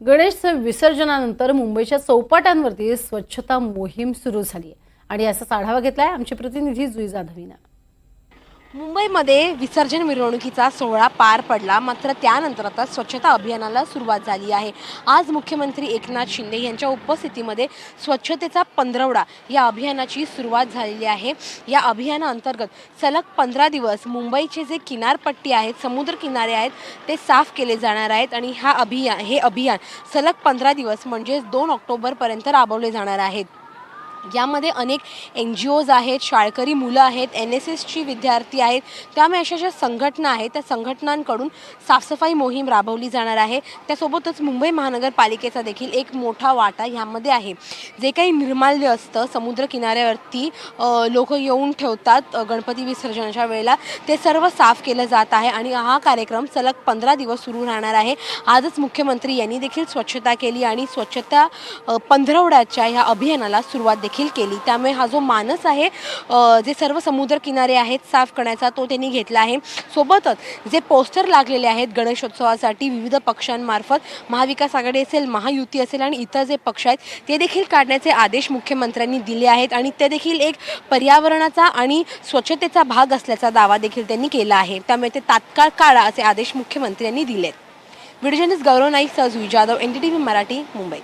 गणेश विसर्जनानंतर मुंबईच्या चौपाट्यांवरती स्वच्छता मोहीम सुरू झाली आहे. आणि याचाच आढावा घेतलाय आमचे प्रतिनिधी जुई जाधवीनं मुंबईमध्ये विसर्जन मिरवणुकीचा सोहळा पार पडला मात्र त्यानंतर आता स्वच्छता अभियानाला सुरुवात झाली आहे. आज मुख्यमंत्री एकनाथ शिंदे यांच्या उपस्थितीमध्ये स्वच्छतेचा पंधरवडा या अभियानाची सुरुवात झालेली आहे. या अभियानाअंतर्गत सलग पंधरा दिवस मुंबईचे जे किनारपट्टी आहेत समुद्र किनारे आहेत ते साफ केले जाणार आहेत आणि हा अभियान हे अभियान सलग पंधरा दिवस म्हणजेच दोन ऑक्टोबरपर्यंत राबवले जाणार आहेत. यामध्ये अनेक एन जी ओज आहेत शाळकरी मुलं आहेत एन एस एसची विद्यार्थी आहेत. त्यामुळे अशा ज्या संघटना आहेत त्या संघटनांकडून साफसफाई मोहीम राबवली जाणार आहे. त्यासोबतच मुंबई महानगरपालिकेचा देखील एक मोठा वाटा ह्यामध्ये आहे. जे काही निर्माल्य असतं समुद्र किनाऱ्यावरती लोक येऊन ठेवतात गणपती विसर्जनाच्या वेळेला ते सर्व साफ केलं जात आहे आणि हा कार्यक्रम सलग पंधरा दिवस सुरू राहणार आहे. आजच मुख्यमंत्री यांनी देखील स्वच्छता केली आणि स्वच्छता पंधरवड्याच्या ह्या अभियानाला सुरुवात देखील देखील केली. त्यामुळे हा जो मानस आहे जे सर्व समुद्रकिनारे आहेत साफ करण्याचा तो त्यांनी घेतला आहे. सोबतच जे पोस्टर लागलेले आहेत गणेशोत्सवासाठी विविध पक्षांमार्फत महाविकास आघाडी असेल महायुती असेल आणि इतर जे पक्ष आहेत ते देखील काढण्याचे आदेश मुख्यमंत्र्यांनी दिले आहेत आणि ते देखील एक पर्यावरणाचा आणि स्वच्छतेचा भाग असल्याचा दावा देखील त्यांनी केला आहे. त्यामुळे ते तात्काळ काढा असे आदेश मुख्यमंत्र्यांनी दिलेत. व्हिडिओ गौरव नाईक सह Jadhav N D T V Marathi Mumbai.